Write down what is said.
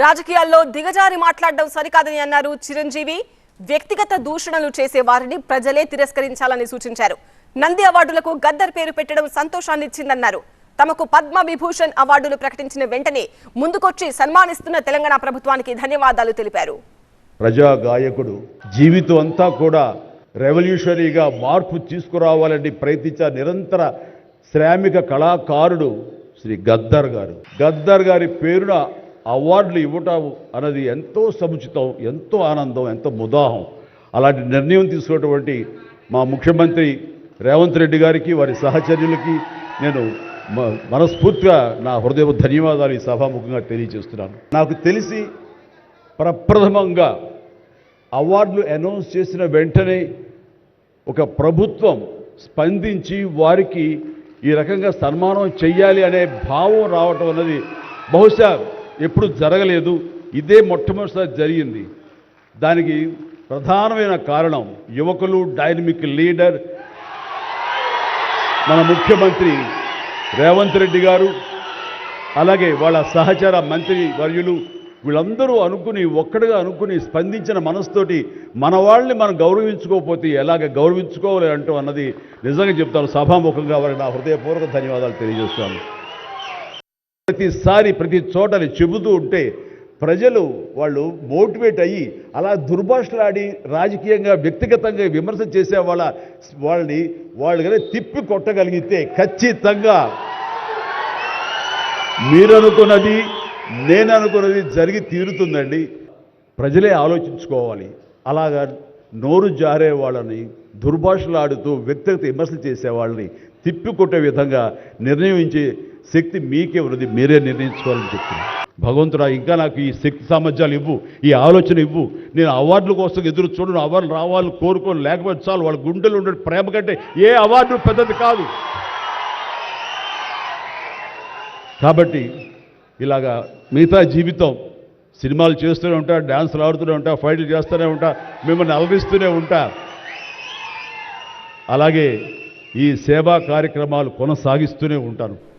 రాజకీయాల్లో దిగజారి మాట్లాడడం సరికాదని అన్నారు చిరంజీవి. వ్యక్తిగత దూషణలు చేసే వారిని ప్రజలే తిరస్కరించాలని సూచించారు. నంది అవార్డులకు గద్దర్ పేరు పెట్టడం సంతోషాన్నిచ్చిందన్నారు. తమకు పద్మ విభూషణ్ అవార్డులు ప్రకటించిన వెంటనే ముందుకొచ్చి సన్మానిస్తున్న తెలంగాణ ప్రభుత్వానికి ధన్యవాదాలు తెలిపారు. ప్రజా గాయకుడు జీవితం అంతా కూడా రెవల్యూషనరీగా మార్పు తీసుకురావాలని ప్రయత్నించే నిరంతర శ్రామిక కళాకారుడు శ్రీ గద్దర్ గారు. గద్దర్ గారి పేరున అవార్డులు ఇవ్వటం అన్నది ఎంతో సముచితం ఎంతో ఆనందం ఎంతో ముదాహం. అలాంటి నిర్ణయం తీసుకున్నటువంటి మా ముఖ్యమంత్రి రేవంత్ రెడ్డి గారికి వారి సహచర్యులకి నేను మనస్ఫూర్తిగా నా హృదయ ధన్యవాదాలు ఈ సభాముఖంగా తెలియజేస్తున్నాను. నాకు తెలిసి ప్రప్రథమంగా అవార్డులు అనౌన్స్ చేసిన వెంటనే ఒక ప్రభుత్వం స్పందించి వారికి ఈ రకంగా సన్మానం చెయ్యాలి అనే భావం రావటం అన్నది బహుశా ఎప్పుడు జరగలేదు. ఇదే మొట్టమొదటిసారి జరిగింది. దానికి ప్రధానమైన కారణం యువకులు డైనమిక్ లీడర్ మన ముఖ్యమంత్రి రేవంత్ రెడ్డి గారు అలాగే వాళ్ళ సహచర మంత్రి వర్యులు వీళ్ళందరూ అనుకుని ఒక్కడిగా అనుకుని స్పందించిన మనసుతోటి మన వాళ్ళని మనం గౌరవించుకోకపోతే ఎలాగ గౌరవించుకోవాలి అంటూ అన్నది నిజంగా చెప్తాను. సభాముఖంగా వారికి నా హృదయపూర్వక ధన్యవాదాలు తెలియజేస్తాను ప్రతిసారి ప్రతి చోటని చెబుతూ ఉంటే ప్రజలు వాళ్ళు మోటివేట్ అయ్యి అలా దుర్భాషలాడి రాజకీయంగా వ్యక్తిగతంగా విమర్శ చేసే వాళ్ళ వాళ్ళని వాళ్ళు కనుక తిప్పి కొట్టగలిగితే ఖచ్చితంగా మీరు అనుకున్నది నేను అనుకున్నది జరిగి తీరుతుందండి. ప్రజలే ఆలోచించుకోవాలి. అలాగా నోరు జారే వాళ్ళని దుర్భాషలాడుతూ వ్యక్తిగత విమర్శలు చేసే వాళ్ళని తిప్పికొట్టే విధంగా నిర్ణయించే శక్తి మీకే ఉన్నది మీరే నిర్ణయించుకోవాలని చెప్తున్నారు భగవంతుడా ఇంకా నాకు ఈ శక్తి సామర్థ్యాలు ఇవ్వు ఈ ఆలోచన ఇవ్వు. నేను అవార్డుల కోసం ఎదురు చూడను అవార్డులు రావాలని కోరుకోను లేకపోతే చాలు వాళ్ళ గుండెలు ఉండే ప్రేమ కంటే ఏ అవార్డు పెద్దది కాదు. కాబట్టి ఇలాగా మిగతా జీవితం సినిమాలు చేస్తూనే ఉంటా డ్యాన్సులు ఆడుతూనే ఉంటా ఫైట్లు చేస్తూనే ఉంటా మిమ్మల్ని అలరిస్తూనే ఉంటా. అలాగే ఈ సేవా కార్యక్రమాలు కొనసాగిస్తూనే ఉంటాను.